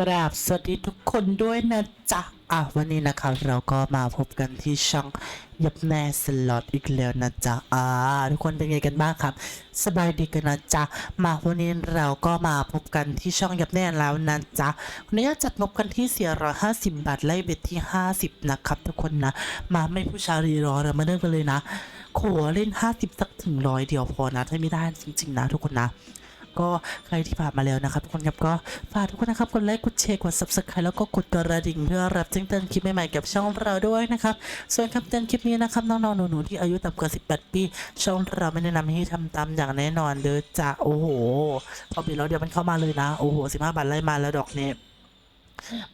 กราบสวัสดีทุกคนด้วยนะจ๊ะ อะวันนี้นะครับเราก็มาพบกันที่ช่องยับแน่สล็อตอีกแล้วนะจ๊ะ อ่า ทุกคนเป็นไงกันบ้างครับ สบายดีกันนะจ๊ะ มาวันนี้เราก็มาพบกันที่ช่องยับแน่แล้วนะจ๊ะวันนี้จัดงบกันที่ 450 บาทไล่เบ็ดที่ 50 นะครับทุกคนนะ มาไม่ผู้ชารีรอเรามาเริ่มกันเลยนะขอเล่น 50 สักถึงร้อยเดียวพอนะถ้าไม่ได้จริงๆนะทุกคนนะ ก็ใครที่ผ่านมาแล้วนะครับทุกคนครับก็ฝากทุกคนนะครับกดไลค์กดแชร์กด subscribe แล้วก็กดกระดิ่งเพื่อรับแจ้งเตือนคลิปใหม่ๆกับช่องเราด้วยนะครับส่วนคำเตือนคลิปนี้นะครับน้องๆหนูๆที่อายุต่ำกว่า 18 ปีช่องเราไม่แนะนำให้ทำตามอย่างแน่นอนเด้อจ้าโอ้โหพอปีแล้วเดี๋ยวมันเข้ามาเลยนะโอ้โห15บาทไล่มาแล้วดอกเนี้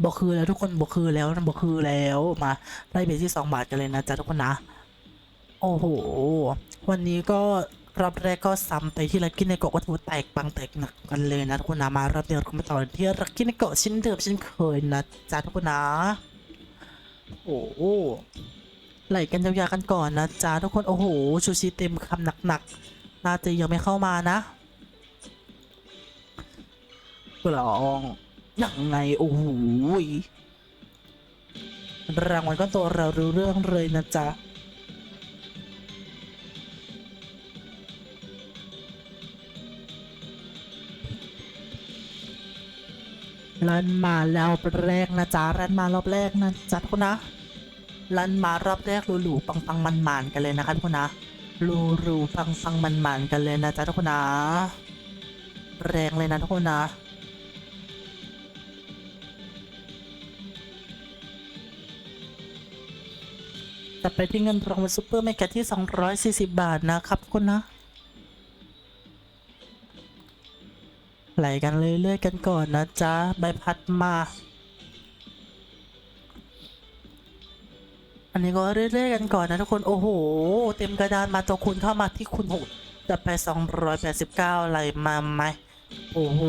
บอกคือแล้วทุกคนบอกคือแล้วบอกคือแล้วมาไล่ไปที่2บาทกันเลยนะจ๊ะทุกคนนะ โอ้โห วันนี้ก็ รอบแรกก็ซ้ำไปที่ลักกี้ในเกะวัตถุแตกบางแตกหนักกันเลยนะทุกคนนะมารอบนี้เราก็มาต่อที่ลักกี้ในเกะชิ้นเดิมเช่นเคยนะจ๊ะทุกคนนะโอ้โหไหลกันยาวๆกันก่อนนะจ๊ะทุกคนโอ้โหชูชีเต็มคำหนักๆน่าจะยังไม่เข้ามานะกลองยังไงโอ้โหรางวัลก็ตัวเรารู้เรื่องเลยนะจ๊ะ ลันมาแล้วแรกนะจ๊ะรันมารอบแรกนะจ๊ะทุกคนนะรันมารอบแรกหลูๆปังปังมันมันๆกันเลยนะคะทุกคนนะรูรูปังปังมันมันๆกันเลยนะจ๊ะทุกคนนะแรงเลยนะทุกคนนะแต่ไปที่เงินรางวัลซูเปอร์เมกะที่ 240 บาทนะครับทุกคนนะ ไหลกันเรื่อยๆกันก่อนนะจ๊ะใบพัดมา อันนี้ก็เรื่อยๆกันก่อนนะทุกคนโอ้โห เต็มกระดานมาตัวคุณเข้ามาที่คุณหกจะไป289ไหลมาไหมโอ้โห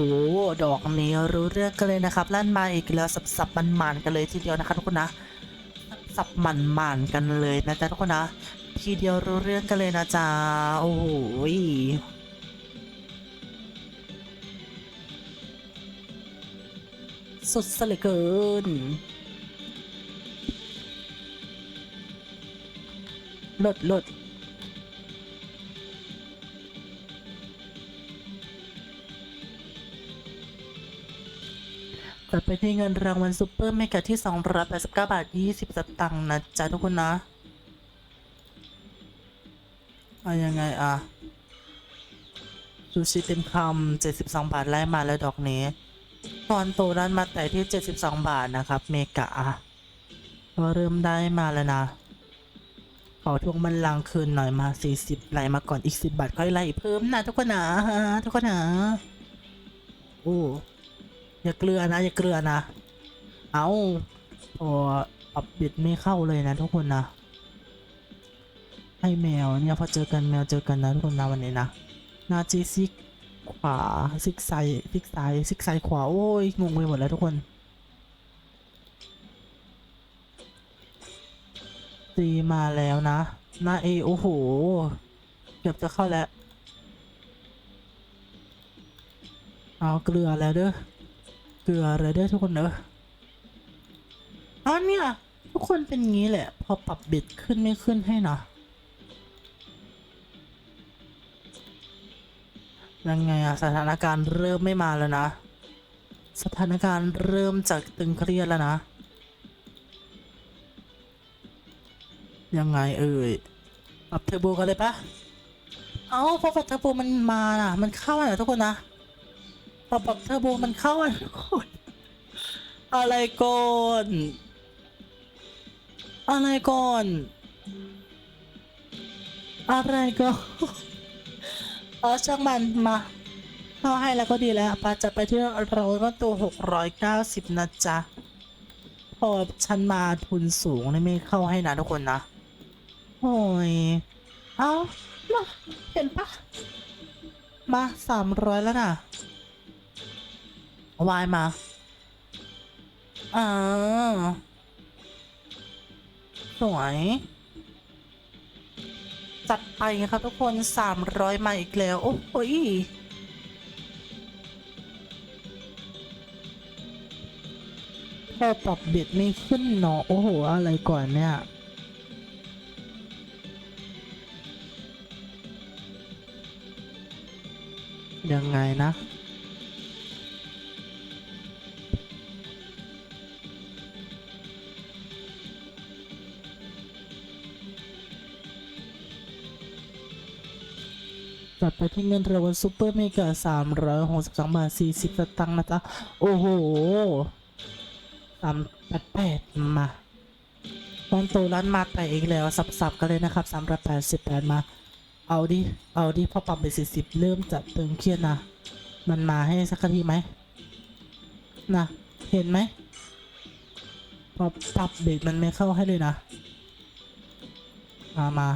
ดอกนี้รู้เรื่องกันเลยนะครับลั่นมาอีกแล้วสับสับมันมันๆกันเลยทีเดียวนะคะทุกคนนะ สับมันมันกันเลยนะจ๊ะทุกคนนะ ทีเดียวรู้เรื่องกันเลยนะจ๊ะโอ้โห สุดสเหลยเกิน ลดลดตัดไปที่เงินรางวัลซูเปอร์เมกะที่ 289 บาท 20 สตางค์นะจ๊ะทุกคนนะเอายังไงอะซูชิเต็มคำ72 บาทไล่มาแล้วดอกนี้ ตอนโตนั้นมาแต่ที่ 72 บาทนะครับ เมกะก็เริ่มได้มาแล้วนะ ขอทวงบันลังคืนหน่อยมา 40ไหลมาก่อนอีก 10 บาทค่อยไล่เพิ่มนะทุกคนนะทุกคนนะโอ้อย่าเกลือนะ อย่าเกลือนะ เอาพอปรับบิดไม่เข้าเลยนะทุกคนนะให้แมวเนี่ยพอเจอกันแมวเจอกันนะทุกคนนะวันนี้นะนาจีซิก ขวาซิกไซซิกไซซิกไซขวา โอ้ยงงไปหมดแล้วทุกคนตีมาแล้วนะหน้าเอโอ้โห เกือบจะเข้าแล้ว เอาเกลือแล้วเด้อ เกลือแล้วเด้อทุกคนเด้ออ๋อเนี่ย ทุกคนเป็นงี้แหละ พอปรับบิดขึ้นไม่ขึ้นให้นะ ยังไงอะสถานการณ์เริ่มไม่มาแล้วนะ สถานการณ์เริ่มจากตึงเครียดแล้วนะ ยังไงเอ่ยปรับเทอร์โบกันเลยปะเอาพอปรับเทอร์โบมันมาน่ะ มันเข้าอะทุกคนนะพอปรับเทอร์โบมันเข้าอะทุกคนอะไรก่อนอะไรก่อนอะไรก่อน เออช่างมันมาเข้าให้แล้วก็ดีแล้วปาจะไปที่เราก็ตัวหกร้อยเก้าสิบนะจ๊ะพอฉันมาทุนสูงนี่ไม่เข้าให้นะทุกคนนะโอ้ยเอามาเห็นปะมาสามร้อยแล้วนะวายมาอ่าสวย จัดไปครับทุกคน 300 มาอีกแล้ว โอ้โหยพอปรับเบ็ดไม่ขึ้นเนาะโอ้โห อะไรก่อนเนี่ยยังไงนะ จัดไปที่เงินรางวัลซูเปอร์เมกาสามร้อยหกสิบสองบาทสี่สิบสตางค์นะจ๊ะ โอ้โหสามแปดแปดมาตอนโตร้านมาแต่อีกแล้ว สับๆกันเลยนะครับสามร้อยแปดสิบแปดมา เอาดิ เอาดิ พอปรับไปสี่สิบเริ่มจะตึงเครียดนะ มันมาให้สักทีไหมนะเห็นไหมพอปรับเบรกมันไม่เข้าให้เลยนะ มามา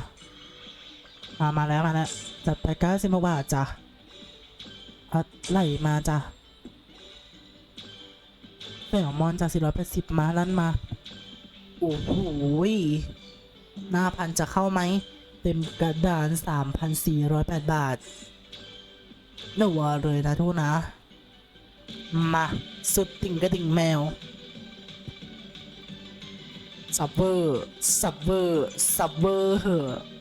มามาแล้วมาแล้วจัดไปเก้าสิบบาทจ้ะอัดไหลมาจ้ะแซลมอนจากสี่ร้อยแปดสิบมาลั่นมา โอ้โหหน้าพันจะเข้าไหม เต็มกระดานสามพันสี่ร้อยแปดบาทหนัวเลยนะทุกนะ มา สุดติ่งกระดิ่งแมวซับเวอร์ซับเวอร์ซับเวอร์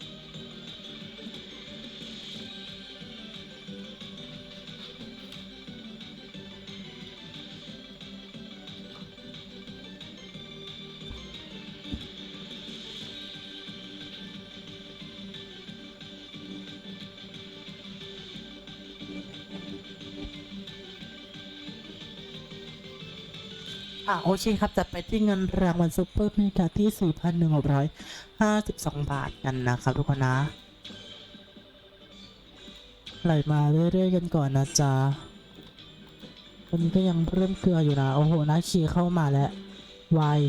อะอะโอเคครับจัดไปที่เงินรางวัลซูเปอร์เมกาที่ 4,152 บาทกันนะครับทุกคนนะไหลมาเรื่อยๆกันก่อนนะจ๊ะตอนนี้ก็ยังเริ่มเกลืออยู่นะ โอ้โหนาคีเข้ามาแล้ววาย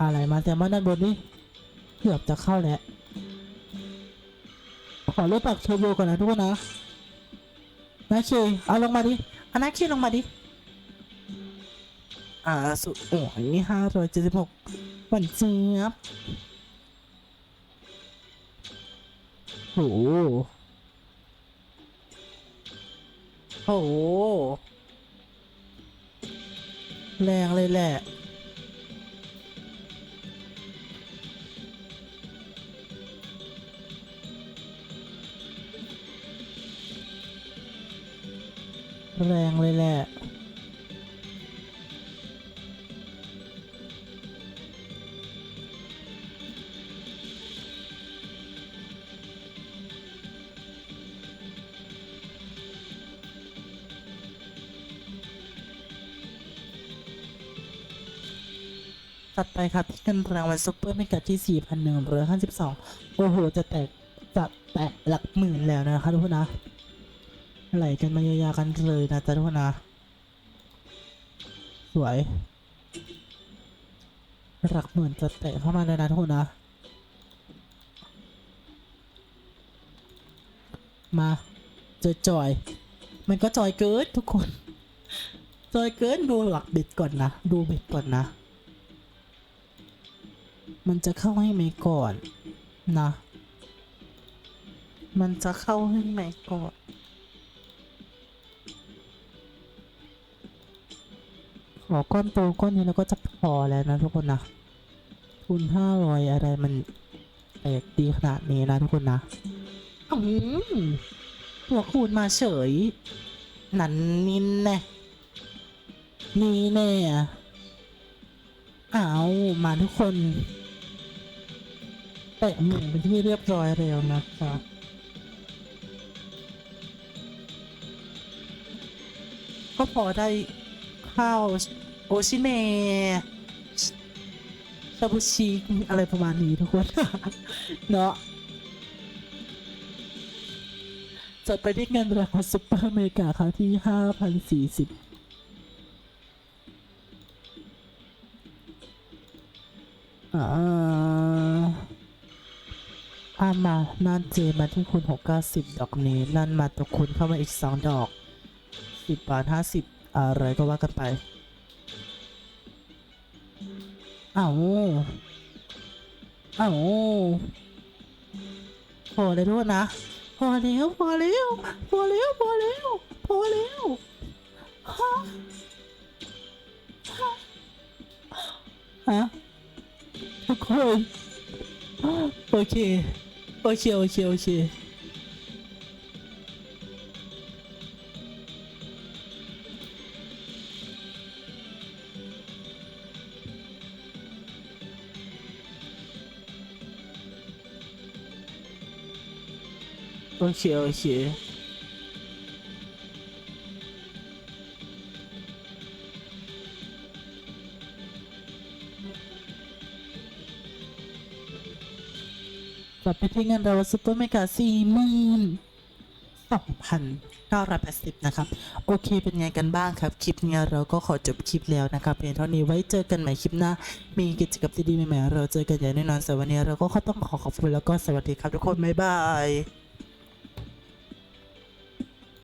อะไรมาแต่มาด้านบนนี่เกือบจะเข้าแล้ว ขอเลือกปักโชว์โบก่อนนะทุกคนนะนาคีเอาลงมาดิอานาคีลงมาดิ อ่าสุดโอ้ยนี่ห้าร้อยเจ็ดสิบหกวันเจี๊ยบโหโห แรงเลยแหละ แรงเลยแหละัดไปครับที่เงินรางวัลซุปเปอร์เมกาที่ 4,152 โอ้โห จะแตกจะแตะหลักหมื่นแล้วนะคะทุกคนนะ ไหลกันมายาวๆกันเลยนะจ๊ะทุกคนนะ สวย หลักหมื่นจะแตะเข้ามาเลยนะทุกคนนะ มาเจอจอย มันก็จอยเกินทุกคน จอยเกินดูหลักบ็ดก่อนนะ ดูบ็ดก่อนนะ มันจะเข้าให้ไหมก่อนนะ มันจะเข้าให้ไหมก่อน ขอก้อนโตก้อนนี้แล้วก็จะพอแล้วนะทุกคนนะทุนห้าร้อยอะไรมันแปลกดีขนาดนี้นะทุกคนนะอืมตัวคูณมาเฉย นันนินแน่นี่แน่เอามาทุกคน เตะหมุนเป็นที่เรียบร้อยเร็วนะคะก็พอได้ข้าวโอชิเมซาบุชิอะไรประมาณนี้ทุกคน เนาะจบไปที่เงินราคาซุปเปอร์เมกาครั้งที่ 5,040 ถ้ามานั่นเจมาที่คุณหกเก้าสิบดอกนี้นั่นมาตัวคุณเข้ามาอีกสองดอกสิบบาทห้าสิบอะไรก็ว่ากันไปอ้าวอ้าวพอเลยด้วยนะพอแล้วพอแล้วพอแล้วพอแล้วพอแล้วฮะฮะทุกคนโอเค โอเคโอเคโอ กลับไปที่เงินเราซุปเปอร์เมกาสี่หมื่นสองพันเก้าร้อยแปดสิบนะครับ โอเคเป็นไงกันบ้างครับ คลิปนี้เราก็ขอจบคลิปแล้วนะครับเพียงเท่านี้ไว้เจอกันใหม่คลิปหน้า มีกิจกรรมดีๆใหม่ๆเราเจอกันอย่างแน่นอนสำหรับวันนี้เราก็ต้องขอขอบคุณแล้วก็สวัสดีครับทุกคนบ๊ายบาย